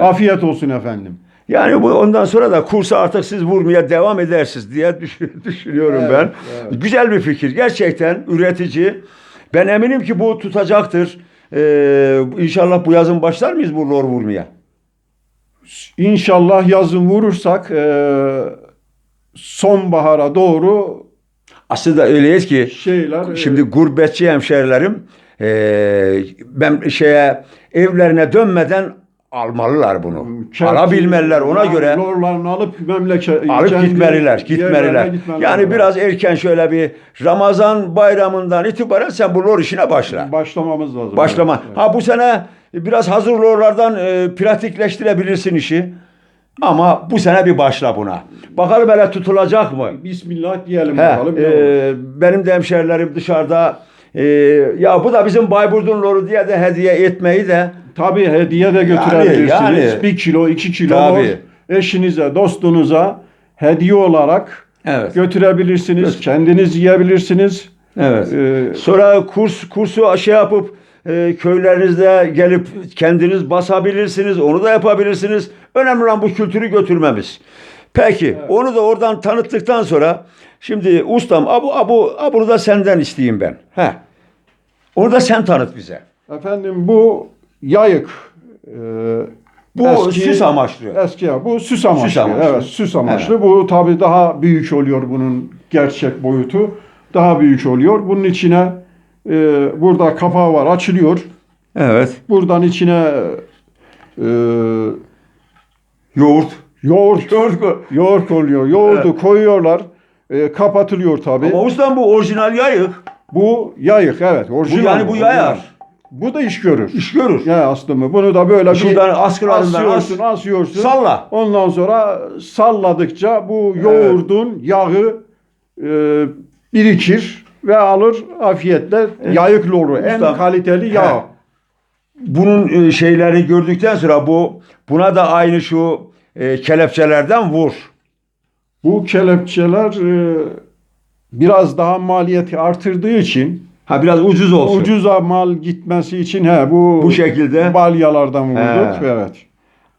Afiyet olsun efendim. Yani bu ondan sonra da kursa artık siz vurmaya devam edersiniz diye düşün- düşünüyorum Evet, ben. evet. Güzel bir fikir. Gerçekten üretici. Ben eminim ki bu tutacaktır. Ee, inşallah bu yazın başlar mıyız bu lor vurmaya? İnşallah yazın vurursak e, sonbahara doğru Aslında öyleyiz ki şeyler e, Şimdi gurbetçi hemşerilerim eee, ben şeye evlerine dönmeden almalılar bunu. Çerçi- Alabilmeliler ona göre lorlarını alıp memleket alıp kendi gitmeliler, gitmeliler. Yani lazım. biraz erken şöyle bir Ramazan bayramından itibaren sen bu lor işine başla. başlamamız lazım. Başlama. Evet, Ha bu sene biraz hazır lorlardan e, pratikleştirebilirsin işi. Ama bu sene bir başla buna. Bakalım hele tutulacak mı? evet. Bismillah diyelim He, bakalım. e, benim de hemşerilerim dışarıda e, ya bu da bizim Bayburt'un loru diye de hediye etmeyi de Tabii hediye de götürebilirsiniz. yani. bir kilo, iki kilo Tabii. eşinize, dostunuza hediye olarak Evet. götürebilirsiniz. Kendiniz yiyebilirsiniz. evet. Ee, Sonra kurs kursu şey yapıp e, köylerinizde gelip kendiniz basabilirsiniz. Onu da yapabilirsiniz. Önemli olan bu kültürü götürmemiz. Peki onu da oradan tanıttıktan sonra şimdi ustam abu abu abunu da senden isteyeyim ben. He. Onu da sen tanıt bize. Efendim bu yayık. e, Bu süs amaçlı. Eski bu süs amaçlı. Süs amaçlı. Evet, süs amaçlı. Bu tabii daha büyük oluyor bunun gerçek boyutu. Daha büyük oluyor. Bunun içine e, burada kapağı var, açılıyor. Evet. Buradan içine e, Yoğurt. Yoğurt Yoğurt yoğurt oluyor. Yoğurdu koyuyorlar. E, kapatılıyor tabii. Ama ustam bu orijinal yayık. Bu yayık evet. Orijinal. yani bu orijinal. yayar. Bu da iş görür. İş görür. Ya aslında bunu da böyle Şuradan askılarından as. asıyorsun, asıyorsun. Salla. Ondan sonra salladıkça bu yoğurdun yağı e, birikir ve alır afiyetle yayık loru. En kaliteli yağ. Bunun e, şeyleri gördükten sonra bu buna da aynı şu e, kelepçelerden vur. Bu kelepçeler e, biraz daha maliyeti artırdığı için Ha biraz ucuz olsun. ucuza mal gitmesi için he bu Bu şekilde. balyalardan vurduk. He. Evet.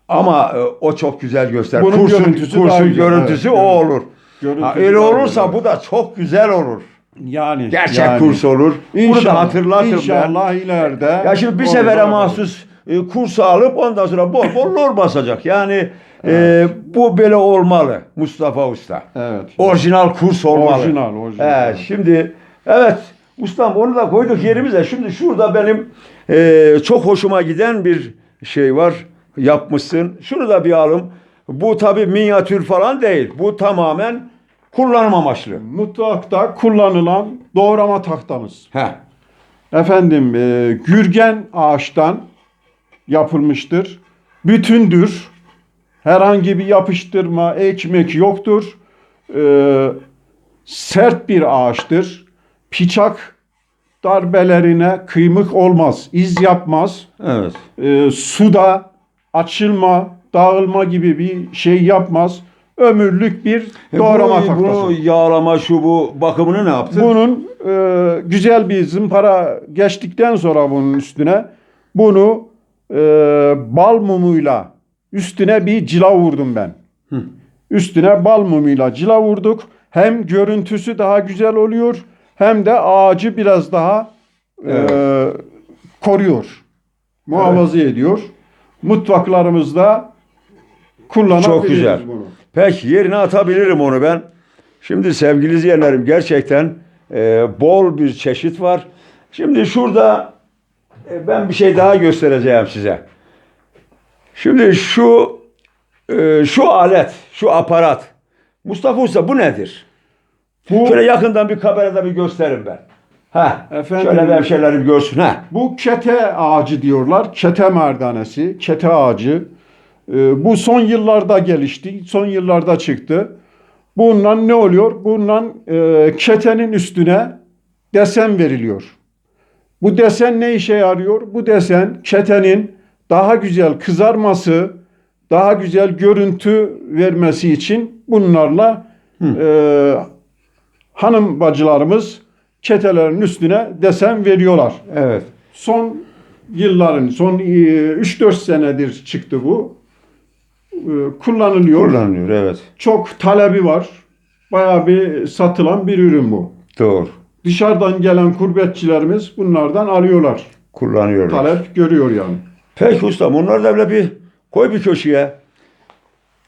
Ama e, o çok güzel göster. Bunun kursun, görüntüsü kursun daha güzel, görüntüsü evet, o görüntü- olur. Görüntüsü Ha, öyle olursa güzel. bu da çok güzel olur. Yani Gerçek yani. kurs olur. Bunu da hatırlatın ben. İnşallah ileride. Ya şimdi bir sefere da- mahsus e, kursu alıp ondan sonra bol bol lor basacak. Yani e, bu böyle olmalı Mustafa Usta. Evet. Orijinal kurs olmalı. Orijinal, orijinal. He, şimdi evet ustam onu da koyduk yerimize. Şimdi şurada benim e, çok hoşuma giden bir şey var. Yapmışsın. Şunu da bir alım. Bu tabi minyatür falan değil. Bu tamamen kullanım amaçlı. Mutfakta kullanılan doğrama tahtamız. He. Efendim e, gürgen ağaçtan yapılmıştır. Bütündür. Herhangi bir yapıştırma, ekmek yoktur. E, sert bir ağaçtır. Piçak darbelerine kıymık olmaz, iz yapmaz. Evet. E, suda açılma, dağılma gibi bir şey yapmaz. Ömürlük bir E, doğrama bu, tahtası. bunu yağlama şu bu bakımını ne yaptın? Bunun e, güzel bir zımpara geçtikten sonra bunun üstüne bunu e, bal mumuyla üstüne bir cila vurdum ben. Üstüne bal mumuyla cila vurduk. Hem görüntüsü daha güzel oluyor hem de ağacı biraz daha e, koruyor. Muhafaza ediyor. Mutfaklarımızda kullanabiliriz Çok güzel. bunu. Peki yerine atabilirim onu ben. Şimdi sevgili izleyenlerim gerçekten e, bol bir çeşit var. Şimdi şurada e, ben bir şey daha göstereceğim size. Şimdi şu e, şu alet, şu aparat. Mustafa Usta bu nedir? Bu Şöyle yakından bir kamerada bir gösterin ben. Ha, Efendim- şöyle bir şeylerim görsün ha. Bu kete ağacı diyorlar. Kete merdanesi, kete ağacı. Ee, bu son yıllarda gelişti. Son yıllarda çıktı. Bundan ne oluyor? Bundan e, ketenin üstüne desen veriliyor. Bu desen ne işe yarıyor? Bu desen ketenin daha güzel kızarması, daha güzel görüntü vermesi için bunlarla e, hanım bacılarımız ketelerin üstüne desen veriyorlar Evet. son yılların, son e, 3-4 senedir çıktı bu. e, kullanılıyor. Kullanılıyor evet. Çok talebi var. Bayağı bir satılan bir ürün bu. Doğru. Dışarıdan gelen kurbetçilerimiz bunlardan alıyorlar. Kullanıyorlar. Talep görüyor yani. Peki ustam onları da böyle bir koy bir köşeye.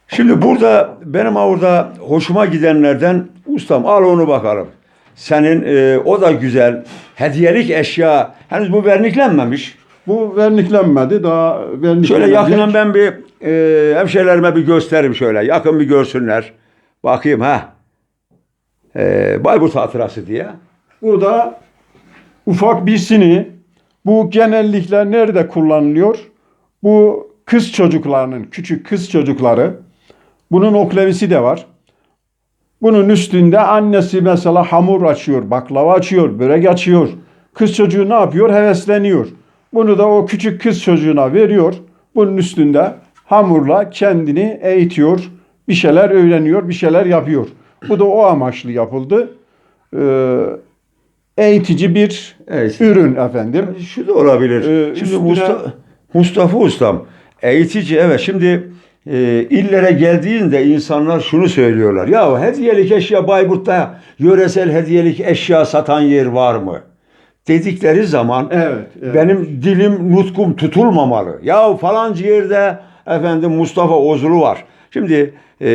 Şimdi burada benim orada hoşuma gidenlerden ustam al onu bakalım. Senin e, o da güzel. Hediyelik eşya. Henüz bu verniklenmemiş. Bu verniklenmedi. Daha verniklenecek. Şöyle yakından ben bir e, hemşehrilerime bir göstereyim şöyle. Yakın bir görsünler. Bakayım ha. E, Bayburt hatırası diye. Bu da ufak bir sini. Bu genellikle nerede kullanılıyor? Bu kız çocuklarının, küçük kız çocukları. Bunun oklevisi de var. Bunun üstünde annesi mesela hamur açıyor, baklava açıyor, börek açıyor. Kız çocuğu ne yapıyor? Hevesleniyor. Bunu da o küçük kız çocuğuna veriyor. Bunun üstünde hamurla kendini eğitiyor. Bir şeyler öğreniyor, bir şeyler yapıyor. Bu da o amaçlı yapıldı. Ee, eğitici bir Evet. ürün efendim. Şu da olabilir. Ee, şimdi üstüne- Mustafa, Mustafa Ustam eğitici evet şimdi e, illere geldiğinde insanlar şunu söylüyorlar. Ya hediyelik eşya Bayburt'ta yöresel hediyelik eşya satan yer var mı? Dedikleri zaman Evet, evet. benim dilim nutkum tutulmamalı. Ya falanca yerde efendim Mustafa Ozulu var. Şimdi e,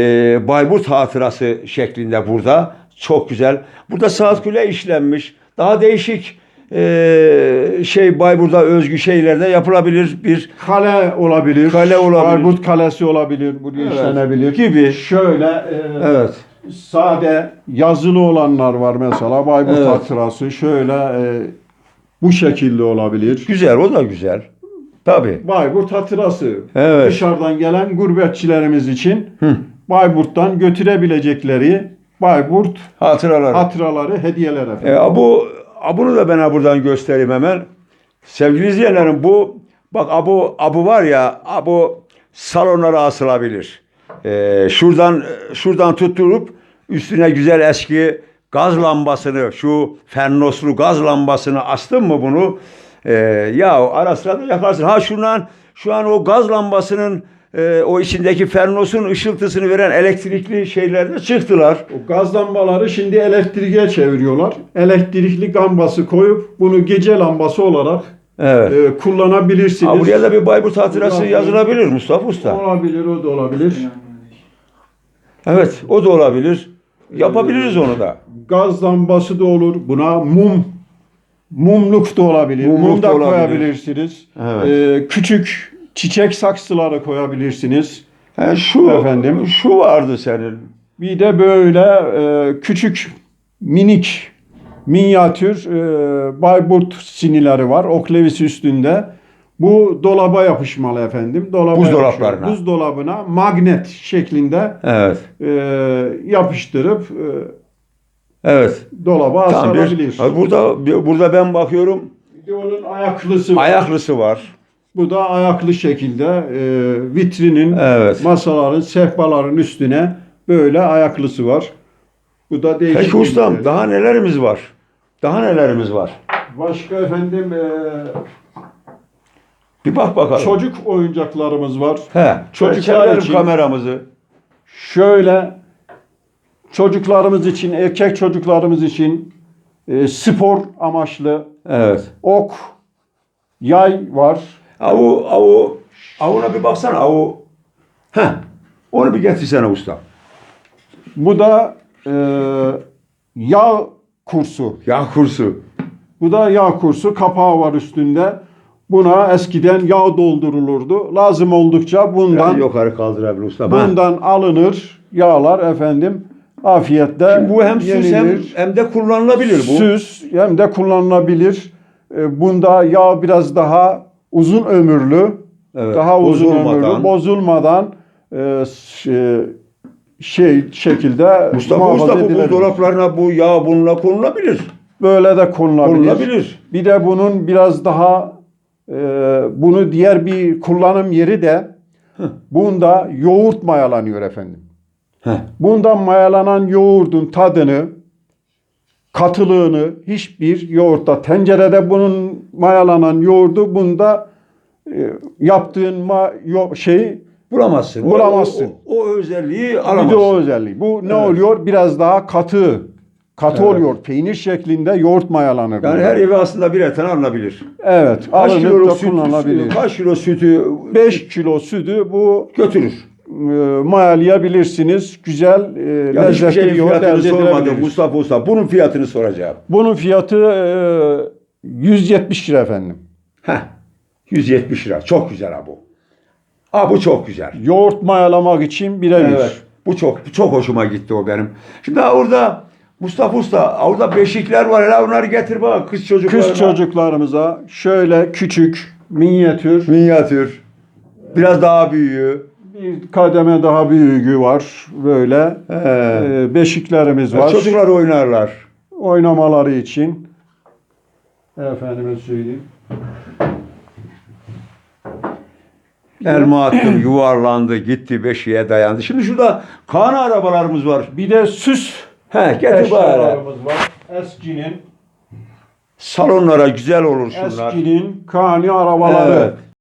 Bayburt hatırası şeklinde burada çok güzel. Burada saat kule işlenmiş. Daha değişik e, şey Bayburt'a özgü şeylerde yapılabilir bir Kale olabilir. Kale olabilir. Bayburt Kalesi olabilir. Buraya Evet. işlenebilir. Gibi. Şöyle e, evet. sade yazılı olanlar var mesela. Bayburt Evet. hatırası. Şöyle e, bu şekilde olabilir. Güzel o da güzel. Tabii. Bayburt hatırası. Evet. Dışarıdan gelen gurbetçilerimiz için Bayburt'tan götürebilecekleri Bayburt Hatıralar. hatıraları, hediyeler efendim. E, bu bunu da ben buradan göstereyim hemen. Sevgili izleyenlerim bu bak abu abu var ya abu salonlara asılabilir. E, şuradan şuradan tutturup üstüne güzel eski gaz lambasını şu fernoslu gaz lambasını astın mı bunu e, ya ara sıra da yakarsın. Ha şundan şu an o gaz lambasının e, o içindeki fernosun ışıltısını veren elektrikli şeyler de çıktılar. O gaz lambaları şimdi elektriğe çeviriyorlar. Elektrikli lambası koyup bunu gece lambası olarak Evet. e, kullanabilirsiniz. Ha, buraya da bir Bayburt hatırası Olabilir. yazılabilir Mustafa Usta. Olabilir, o da olabilir. Evet, o da olabilir. Yapabiliriz onu da. Gaz lambası da olur. Buna mum, mumluk da olabilir. Mumluk Mum da da olabilir. koyabilirsiniz. Evet. E, küçük çiçek saksıları koyabilirsiniz. He, şu Efendim? şu vardı senin. Bir de böyle e, küçük minik minyatür e, Bayburt sinileri var. Oklevisi üstünde. Bu dolaba yapışmalı efendim. Dolaba Buzdolaplarına. yapışıyor. Buzdolabına magnet şeklinde Evet. e, yapıştırıp e, Evet. dolaba. Ha, burada burada ben bakıyorum Bir de onun ayaklısı var. ayaklısı var. Bu da ayaklı şekilde e, vitrinin, Evet. masaların, sehpaların üstüne böyle ayaklısı var. Bu da değişik. Peki bir ustam model. daha nelerimiz var? Daha nelerimiz var? Başka efendim e, Bir bak bakalım. çocuk oyuncaklarımız var. He, çocuklar için- kameramızı. Şöyle çocuklarımız için, erkek çocuklarımız için e, spor amaçlı Evet. ok, yay var. Avu avu avuna bir baksana avu. Heh. Onu bir getirsene usta. Bu da e, yağ kursu. Yağ kursu. Bu da yağ kursu. Kapağı var üstünde. Buna eskiden yağ doldurulurdu. Lazım oldukça bundan Biraz yukarı kaldırabilir usta. Ha. bundan alınır yağlar efendim. Afiyetle Şimdi bu hem süs hem, yenilir. hem de kullanılabilir bu. Süs hem de kullanılabilir. E, Bunda yağ biraz daha uzun ömürlü. Evet, Daha uzun bozulmadan. ömürlü, bozulmadan e, ş- şey şekilde Mustafa muhafaza edilebilir. buzdolaplarına bu yağ bununla konulabilir. Böyle de konulabilir. Konulabilir. Bir de bunun biraz daha e, bunu diğer bir kullanım yeri de bunda yoğurt mayalanıyor efendim. Heh. Bundan mayalanan yoğurdun tadını, katılığını hiçbir yoğurtta, tencerede bunun mayalanan yoğurdu bunda e, yaptığın ma, yo, şey bulamazsın. O- Bulamazsın. O, o özelliği Bir alamazsın. de o özelliği. Bu ne Evet. oluyor? Biraz daha katı. Katı Evet. oluyor. Peynir şeklinde yoğurt mayalanır. Yani burada. her eve aslında birer tane alınabilir. Evet. Kaç da süt, kullanılabilir. kaç kilo sütü 5 kilo sütü bu götürür. E, mayalayabilirsiniz. Güzel, e, hiçbir lezzetli şeyin bir yoğurt fiyatını elde sormadım edilebilir. Mustafa Usta. Bunun fiyatını soracağım. Bunun fiyatı e, 170 lira efendim. Heh, 170 lira. Çok güzel ha bu. Ha bu çok güzel. Yoğurt mayalamak için birebir. Evet. Bu çok bu çok hoşuma gitti o benim. Şimdi ha orada Mustafa Usta orada beşikler var. Hele onları getir bak kız çocuklarına. Kız çocuklarımıza şöyle küçük, minyatür, Minyatür. Biraz daha büyüğü. Bir kademe daha büyüğü var. Böyle He. e, beşiklerimiz var. Çocuklar oynarlar. Oynamaları için. Efendime söyleyeyim. Elma attım yuvarlandı gitti beşiğe dayandı. Şimdi şurada kan arabalarımız var. Bir de süs He getir bari. eşyalarımız var. Eski'nin Salonlara güzel olur şunlar. Eski'nin kani arabaları. Evet.